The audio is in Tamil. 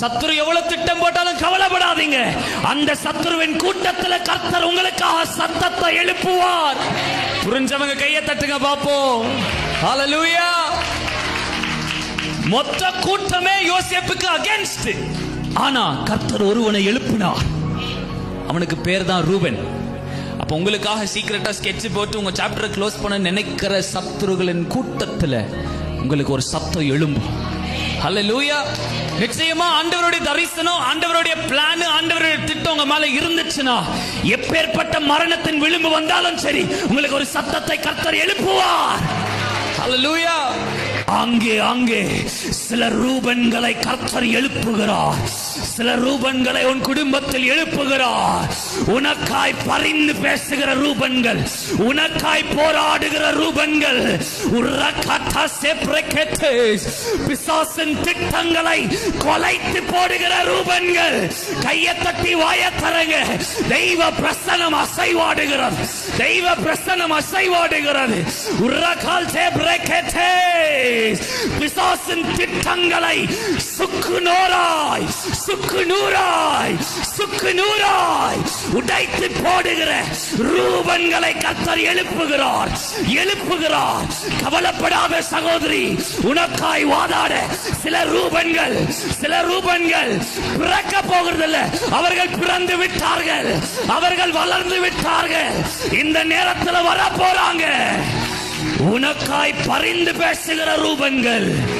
சத்துரு எவ்வளவு திட்டம் போட்டாலும் கவலைப்படாதீங்க. அந்த சத்துருவின் கூட்டத்துல கர்த்தர் உங்களுக்காக சத்தத்தை எழுப்புவார். புரிஞ்சவங்க கையை தட்டுங்க பாப்போம் ஹalleluya மொத்த கூட்டமே யோசேப்புக்கு அகைன்ஸ்ட் ஆனா கர்த்தர் ஒருவனை எழுப்பினார். அவனுக்கு பேர் தான் ரூபன். அப்ப உங்களுக்காக சீக்கிரட்டா ஸ்கெட்ச் போட்டு உங்க சாப்டரை க்ளோஸ் பண்ண நினைக்கிற சத்துருகளின் கூட்டத்துல உங்களுக்கு ஒரு சத்தம் எழும்பும். ஹalleluya நிச்சயமா ஆண்டவருடைய தரிசனம் ஆண்டவருடைய பிளான் ஆண்டவருடைய திட்டம் உங்க மேல இருந்துச்சுன்னா எப்பேற்பட்ட மரணத்தின் விளிம்பு வந்தாலும் சரி உங்களுக்கு ஒரு சத்தத்தை கர்த்தர் எழுப்புவார். ஹalleluya அங்கே அங்கே. சில ரூபன்களை கர்த்தர் எழுப்புகிறார். சில ரூபன்களை உன் குடும்பத்தில் எழுப்புகிறார். உனக்காய் பரிந்து பேசுகிற ரூபன்கள் உனக்காய் போராடுகிற ரூபன்கள் பிசாசின் திட்டங்களை கொலைத்து போடுகிற ரூபன்கள் கையை தட்டி வாய தரங்க தெய்வ பிரசனம் அசைவாடுகிறது தெய்வ பிரசனம் அசைவாடுகிறது. உரக்கால் செப்ரக்கெட்டு பிசாசின் திட்டங்களை சுக்கு நூறாய் சுக்கு நூறாய் சுக்கு நூறாய் உடைத்து போடுகிற ரூபன்களை கத்தர் எழுப்புகிறார் எழுப்புகிறார் கவலைப்படாத சகோதரி உனக்காய் வாதாட சில ரூபன்கள் சில ரூபன்கள் பிறக்க போகிறதில்ல அவர்கள் பிறந்து விட்டார்கள் அவர்கள் வளர்ந்து விட்டார்கள் இந்த நேரத்தில் வர போறாங்க உனக்காய் பரிந்து பேசுகிற ரூபங்கள்.